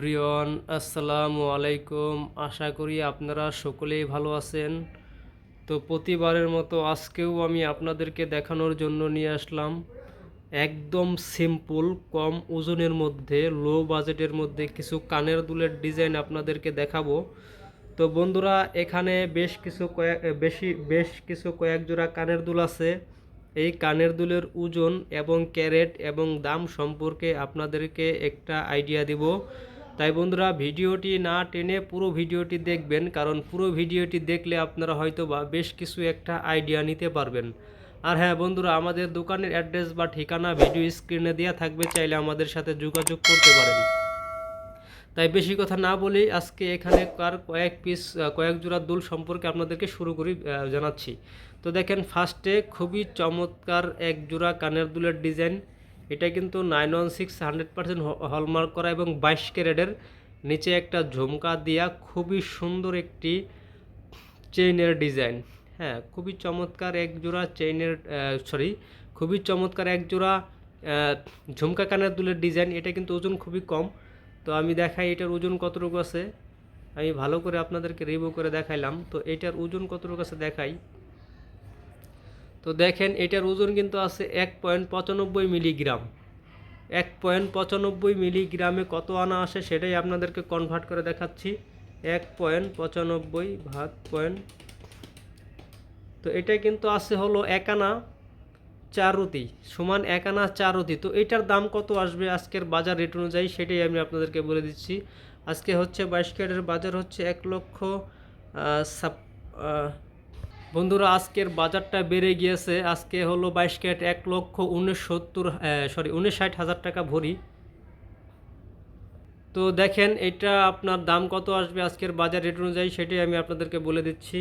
Brian আসসালামু আলাইকুম। আশা করি আপনারা সকলেই ভালো আছেন। তো প্রতিবারের মতো আজকেও আমি আপনাদেরকে দেখানোর জন্য নিয়ে আসলাম একদম সিম্পল, কম ওজনের মধ্যে, লো বাজেটের মধ্যে কিছু কানের দুলের ডিজাইন আপনাদেরকে দেখাবো। তো বন্ধুরা, এখানে বেশ কিছু কয়েক বেশি বেশ কিছু কয়েক জোড়া কানের দুল আছে। এই কানের দুলের ওজন এবং ক্যারেট এবং দাম সম্পর্কে আপনাদেরকে একটা আইডিয়া দিব। তাই বন্ধুরা ভিডিওটি না টেনে পুরো ভিডিওটি দেখবেন, কারণ পুরো ভিডিওটি দেখলে আপনারা হয়তো বা বেশ কিছু একটা আইডিয়া নিতে পারবেন। আর হ্যাঁ বন্ধুরা, আমাদের দোকানের অ্যাড্রেস বা ঠিকানা ভিডিও স্ক্রিনে দেওয়া থাকবে, চাইলে আমাদের সাথে যোগাযোগ করতে পারেন। তাই বেশি কথা না বলেই আজকে এখানে কার কয়েক পিস কয়েক জোড়া দুল সম্পর্কে আপনাদেরকে শুরু করি জানাচ্ছি। তো দেখেন ফার্স্টে খুবই চমৎকার এক জোড়া কানের দুলের ডিজাইন এটা কিন্তু nine one six hundred percent hallmark করা এবং বাইশ ক্যারেটের নিচে একটা ঝুমকা দেওয়া খুবই সুন্দর একটি চেইনের ডিজাইন হ্যাঁ খুবই চমৎকার এক জোড়া চেইনের সরি খুবই চমৎকার এক জোড়া ঝুমকা কানের দুলের ডিজাইন এটা কিন্তু ওজন খুবই কম। তো আমি দেখাই এটার ওজন কতটুকু আছে। আমি ভালো করে আপনাদেরকে রিভিউ করে দেখাইলাম। তো এটার ওজন কতটুকু আছে দেখাই। তো দেখেন এটার ওজন কিন্তু আছে এক পয়েন্ট পঁচানব্বই মিলিগ্রাম। এক পয়েন্ট পঁচানব্বই মিলিগ্রামে কত আনা আসে সেটাই আপনাদেরকে কনভার্ট করে দেখাচ্ছি। এক পয়েন্ট পঁচানব্বই ভাগ পয়েন্ট। তো এটা কিন্তু আছে হলো এক আনা চার রুটি সমান এক আনা চার রুটি। তো এটার দাম কত আসবে আজকের বাজার রেট অনুযায়ী সেটাই আমি আপনাদেরকে বলে দিচ্ছি। আজকে হচ্ছে বাইশ ক্যারেটের বাজার হচ্ছে এক লক্ষ বন্ধুরা, আজকের বাজারটা বেড়ে গিয়েছে। আজকে হলো বাইশ ক্যারেট এক লক্ষ উনসত্তর সরি, উনষাট হাজার টাকা ভরি। তো দেখেন, এটা আপনার দাম কত আসবে আজকের বাজার রেট অনুযায়ী সেটাই আমি আপনাদেরকে বলে দিচ্ছি।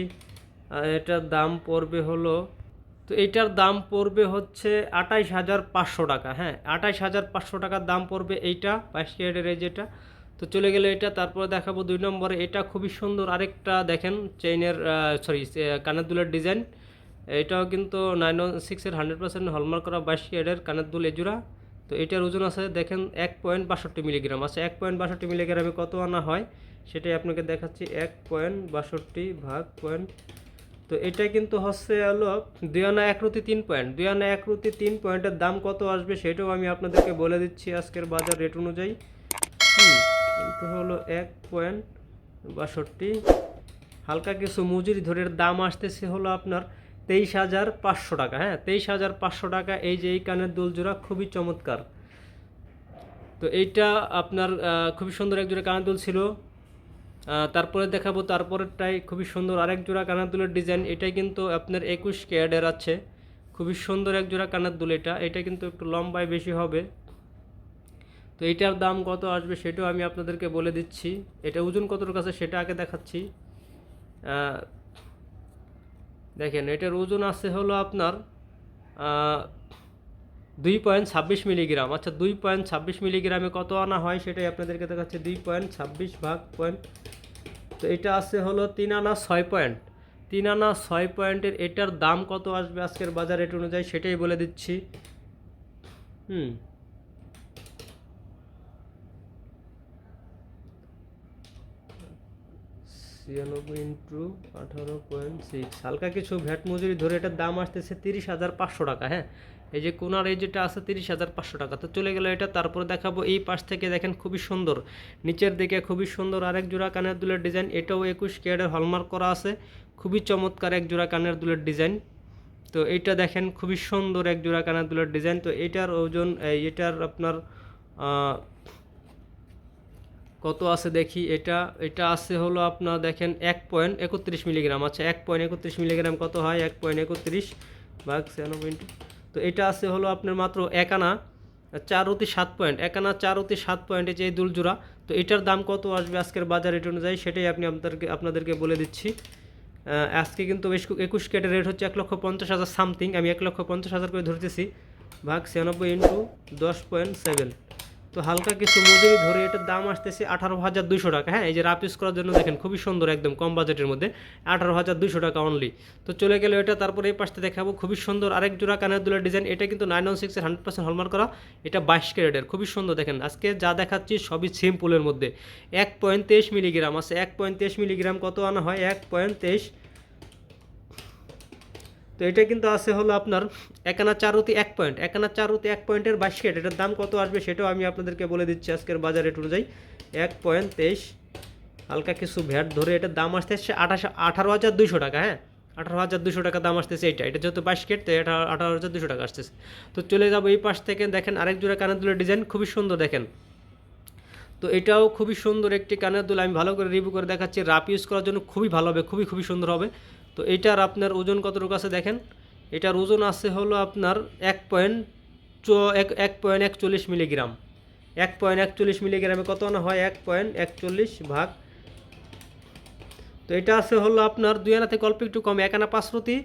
এটার দাম পড়বে হলো, তো এটার দাম পড়বে হচ্ছে আঠাইশ হাজার পাঁচশো টাকা হ্যাঁ আঠাইশ হাজার পাঁচশো টাকার দাম পড়বে এইটা, বাইশ ক্যারেটের এই যেটা। তো চলে গেলে এটা, তারপরে দেখাবো দুই নম্বরে। এটা খুবই সুন্দর আরেকটা দেখেন চেইনের সরি কানের দুলের ডিজাইন এটাও কিন্তু নাইন ওয়ান সিক্সের হান্ড্রেড পার্সেন্ট হলমার্ক করা বাইশ ক্যারেটের কানের দুল এজোড়া। তো এটার ওজন আছে দেখেন এক পয়েন্ট বাষট্টি মিলিগ্রাম আছে এক পয়েন্ট বাষট্টি মিলিগ্রামে কত আনা হয়? সেটাই আপনাকে দেখাচ্ছি, এক পয়েন্ট বাষট্টি ভাগ পয়েন্ট তো এটা কিন্তু হচ্ছে হলো দুই আনা এক রুতি তিন পয়েন্ট দুই আনা এক রুতি তিন পয়েন্টের দাম কত আসবে সেটাও আমি আপনাদেরকে বলে দিচ্ছি আজকের বাজার রেট অনুযায়ী। কিন্তু হলো? এক পয়েন্ট বাষট্টি। হালকা কিছু মজুরি ধরে এর দাম আসতেছে হলো আপনার তেইশ হাজার পাঁচশো টাকা হ্যাঁ? তেইশ হাজার পাঁচশো টাকা, এই যে এই কানের দুল জোড়া খুবই চমৎকার। তো এইটা আপনার খুবই সুন্দর এক জোড়া কানের দুল ছিল। তারপরে দেখাবো, তারপরেরটাই খুবই সুন্দর আরেক জোড়া কানের দুলের ডিজাইন। এটাই কিন্তু আপনার একুশ ক্যারেটের আছে। খুবই সুন্দর এক জোড়া কানের দুল এটা। এটা কিন্তু একটু লম্বায় বেশি হবে। তো এটার দাম কত আসবে সেটাও আমি আপনাদেরকে বলে দিচ্ছি। এটা ওজন কতটুকু আছে সেটা আগে দেখাচ্ছি। দেখেন, এটার ওজন আছে হলো আপনার দুই পয়েন্ট ছাব্বিশ মিলিগ্রাম। আচ্ছা দুই পয়েন্ট ছাব্বিশ মিলিগ্রামে কত আনা হয় সেটাই আপনাদেরকে দেখাচ্ছে। দুই পয়েন্ট ছাব্বিশ ভাগ পয়েন্ট। তো এটা আছে হলো তিন আনা ছয় পয়েন্ট। তিন আনা ছয় পয়েন্টের এটার দাম কত আসবে আজকের বাজার রেট অনুযায়ী সেটাই বলে দিচ্ছি। হুম। ছিয়ানব্বই ইন্টু আঠারো পয়েন্ট সিক্স হালকা কিছু ভ্যাট মজুরি ধরে এটার দাম আসতেছে তিরিশ হাজার পাঁচশো টাকা হ্যাঁ? এই যে কোনার এই যেটা আছে তিরিশ হাজার পাঁচশো টাকা, তো চলে গেল এটা, তারপরে দেখাবো এই পাশ থেকে দেখেন খুবই সুন্দর। নিচের দিকে খুবই সুন্দর আরেক জোড়া কানের দুলের ডিজাইন, এটাও একুশ ক্যারেটের হলমার্ক করা আছে। খুবই চমৎকার এক জোড়া কানের দুলের ডিজাইন। তো এইটা দেখেন খুবই সুন্দর এক জোড়া কানের দুলের ডিজাইন, তো এটার ওজন এটার আপনার কত আছে দেখি, এটা এটা আছে হলো আপনার দেখেন এক পয়েন্ট একত্রিশ মিলিগ্রাম আচ্ছা এক পয়েন্ট একত্রিশ মিলিগ্রাম কত হয়? এক পয়েন্ট একত্রিশ ভাগ ছিয়ানব্বই into- তো এটা আছে হলো আপনার মাত্র এক আনা চার অতি সাত পয়েন্ট এক আনা চার অতি সাত পয়েন্টে যে দুলজোড়া, তো এটার দাম কত আসবে আজকের বাজার রেট অনুযায়ী? সেটাই আপনি আপনাদেরকে আপনাদেরকে বলে দিচ্ছি। আজকে কিন্তু বেশ একুশ কেটের রেট হচ্ছে এক লক্ষ পঞ্চাশ হাজার সামথিং। আমি এক লক্ষ পঞ্চাশ হাজার করে ধরতেছি। ভাগ ছিয়ানব্বই ইন্টু দশ পয়েন্ট সেভেন তো হালকা কিছু মজুরি ধরে এটার দাম আসতেছে আঠারো হাজার দুশো টাকা। হ্যাঁ এই যে রাপ ইউজ করার জন্য দেখেন, খুবই সুন্দর একদম কম বাজেটের মধ্যে, আঠারো হাজার দুশো টাকা অনলি তো চলে গেলে এটা, তারপরে এই পাশে দেখাবো, খুবই সুন্দর আরেক জোড়া কানের দুলের ডিজাইন এটা কিন্তু নাইন ওয়ান সিক্সের হান্ড্রেড পার্সেন্ট হলমার্ক করা, এটা বাইশ ক্যারেটের, খুবই সুন্দর দেখেন, আজকে যা দেখাচ্ছি সবই সিম্পলের মধ্যে। এক পয়েন্ট তেইশ মিলিগ্রাম আছে, এক পয়েন্ট তেইশ মিলিগ্রাম কত আনা হয়? এক পয়েন্ট তেইশ তো এটা কিন্তু আছে হলো আপনার একানা চারুতি এক পয়েন্ট একানা চারুতি এক পয়েন্টের বাইশ কেট এটার দাম কত আসবে সেটাও আমি আপনাদেরকে বলে দিচ্ছি আজকের বাজার রেট অনুযায়ী। এক পয়েন্ট তেইশ, হালকা কিছু ভ্যাট ধরে এটার দাম আসতে আসতেছে আঠাশ, আঠারো হাজার দুশো টাকা হ্যাঁ? আঠারো হাজার দুশো টাকা দাম আসতেছে এটা এটা যেহেতু বাইশ কেট তো এটা আঠারো হাজার দুশো টাকা আসতেছে। তো চলে যাব এই পাশ থেকে, দেখেন আরেক জোড়া কানের দুলের ডিজাইন খুবই সুন্দর, দেখেন। তো এটাও খুবই সুন্দর একটি কানের দুল আমি ভালো করে রিভিউ করে দেখাচ্ছি। রাপ ইউজ করার জন্য খুবই ভালো হবে, খুবই খুবই সুন্দর হবে। তো এটার আপনার ওজন কতটুকু আছে দেখেন? এটার ওজন আছে হলো আপনার এক পয়েন্ট এক এক পয়েন্ট একচল্লিশ মিলিগ্রাম। এক পয়েন্ট একচল্লিশ মিলিগ্রামে কত আনা হয়? এক পয়েন্ট একচল্লিশ ভাগ। তো এটা আছে হলো আপনার দুই আনা থেকে অল্প একটু কম। এক আনা পাঁচশোতি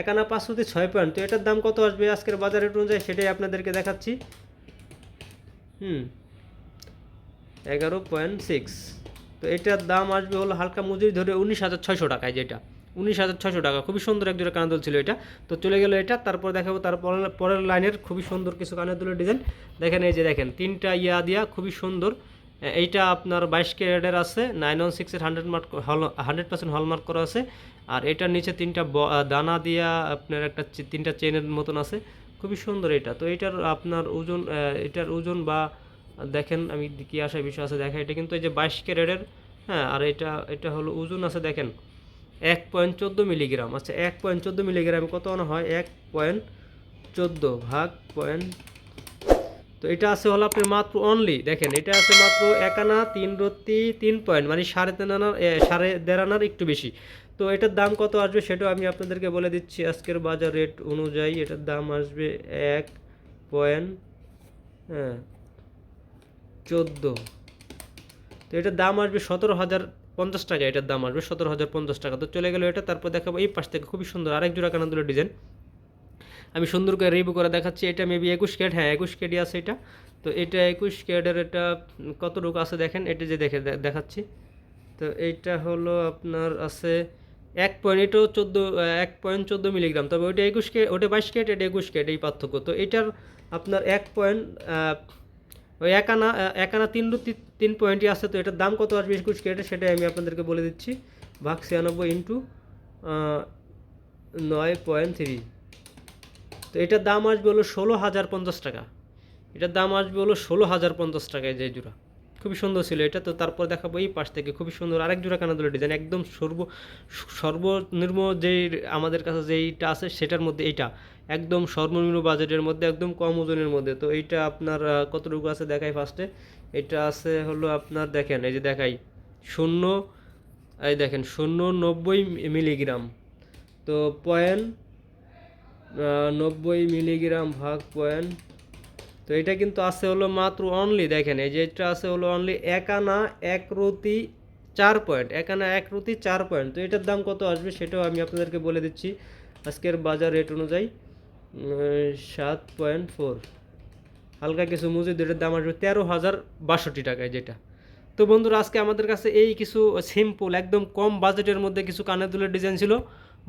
এক আনা পাঁচশোতি ছয় পয়েন্ট। তো এটার দাম কত আসবে? আজকের বাজার অনুযায়ী সেটাই আপনাদেরকে দেখাচ্ছি। হুম, এগারো পয়েন্ট সিক্স। তো এটার দাম আসবে হলো হালকা মজুরি ধরে উনিশ হাজার ছয়শো টাকায় যেটা। উনিশ হাজার ছশো টাকা। খুবই সুন্দর এক জোড়া কানের দুল ছিল এটা। তো চলে গেল এটা, তারপর দেখাবো তার পরের লাইনের খুবই সুন্দর কিছু কানের দুলের ডিজাইন। দেখেন এই যে দেখেন, তিনটা ইয়া দিয়া খুবই সুন্দর। এইটা আপনার বাইশ ক্যারেটের আছে নাইন ওয়ান সিক্সের hundred mark hall hundred percent hallmark করা আছে। আর এটার নিচে তিনটা দানা দিয়া আপনার একটা তিনটা চেনের মতন আছে। খুবই সুন্দর এটা। তো এটার আপনার ওজন এটার ওজন বা দেখেন, আমি কি আসার বিষয় আছে দেখা এটা কিন্তু এই যে বাইশ ক্যারেটের হ্যাঁ আর এটা এটা হলো ওজন আছে, দেখেন। এক পয়েন্ট চোদ্দ মিলিগ্রাম। আচ্ছা এক পয়েন্ট চোদ্দ মিলিগ্রাম কত আনা হয়? এক পয়েন্ট চোদ্দ ভাগ পয়েন্ট তো এটা আছে হলো আপনি মাত্র অনলি দেখেন, এটা আছে মাত্র এক আনা, তিন রত্তি, তিন পয়েন্ট মানে সাড়ে তিন আনার সাড়ে দেড় আনার একটু বেশি। তো এটার দাম কত আসবে সেটাও আমি আপনাদেরকে বলে দিচ্ছি। আজকের বাজার রেট অনুযায়ী এটার দাম আসবে এক পয়েন্ট হ্যাঁ চোদ্দ। তো এটার দাম আসবে সতেরো হাজার পঞ্চাশ টাকা এটার দাম আসবে, সতেরো হাজার পঞ্চাশ টাকা। তো চলে গেলো এটা, তারপর দেখাবো এই পাশ থেকে খুবই সুন্দর আরেক জোড়া কানাদুলের ডিজাইন। আমি সুন্দর করে রিভিউ করে দেখাচ্ছি, এটা মেবি একুশ ক্যারেট হ্যাঁ একুশ ক্যারেটই আছে এটা। তো এটা একুশ ক্যারেটের এটা কতটুকু আছে দেখেন, এটা যে দেখে দেখাচ্ছি। তো এইটা হলো আপনার আছে এক পয়েন্ট এটাও চোদ্দ এক পয়েন্ট চোদ্দ মিলিগ্রাম তবে ওইটা একুশ কে ওটা বাইশ ক্যারেট, এটা একুশ ক্যারেট এই পার্থক্য। তো এটার আপনার এক পয়েন্ট ওই এক আনা আহ, এক আনা তিন রুতি তিন পয়েন্টই আছে তো এটার দাম কত আসবে? একুশ ক্যারেটে সেটাই আমি আপনাদেরকে বলে দিচ্ছি। ভাগ ছিয়ানব্বই ইন্টু নয় পয়েন্ট থ্রি তো এটার দাম আসবে হলো ষোলো হাজার পঞ্চাশ টাকা। এটার দাম আসবে হলো ষোলো হাজার পঞ্চাশ টাকায় যে জোড়া খুবই সুন্দর ছিল এটা। তো তারপর দেখাবো এই পাশ থেকে। খুবই সুন্দর আরেক জোড়া কানাদুলের ডিজাইন একদম সর্ব, সর্বনিম্ন যেই আমাদের কাছে যেইটা আছে সেটার মধ্যে এইটা। একদম সর্বনিম্ন বাজেটের মধ্যে, একদম কম ওজনের মধ্যে। তো এইটা আপনার কতটুকু আছে দেখাই ফার্স্টে এটা আছে হলো আপনার, দেখেন, এই যে দেখাই। শূন্য, এই দেখেন, শূন্য নব্বই মিলিগ্রাম। তো পয়েন্ট নব্বই মিলিগ্রাম ভাগ পয়েন্ট তো এটা কিন্তু আছে হলো মাত্র অনলি দেখেন, এই যে এটা আছে হলো অনলি এক আনা এক রতি চার পয়েন্ট এক আনা এক রতি চার পয়েন্ট তো এটার দাম কত আসবে সেটাও আমি আপনাদেরকে বলে দিচ্ছি। আজকের বাজার রেট অনুযায়ী সাত পয়েন্ট ফোর হালকা কিছু মজুদ এটার দাম আসবে তেরো হাজার বাষট্টি টাকায় যেটা। তো বন্ধুরা, আজকে আমাদের কাছে এই কিছু সিম্পল একদম কম বাজেটের মধ্যে কিছু কানের দুলের ডিজাইন ছিল।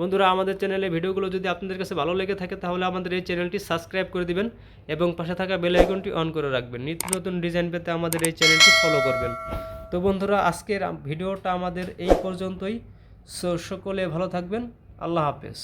বন্ধুরা, আমাদের চ্যানেলে ভিডিওগুলো যদি আপনাদের কাছে ভালো লেগে থাকে, তাহলে আমাদের এই চ্যানেলটি সাবস্ক্রাইব করে দিবেন এবং পাশে থাকা বেল আইকনটি অন করে রাখবেন। নিত্য নতুন ডিজাইন পেতে আমাদের এই চ্যানেলটি ফলো করবেন। তো বন্ধুরা, আজকের ভিডিওটা আমাদের এই পর্যন্তই। সকলে ভালো থাকবেন। আল্লাহ হাফেজ।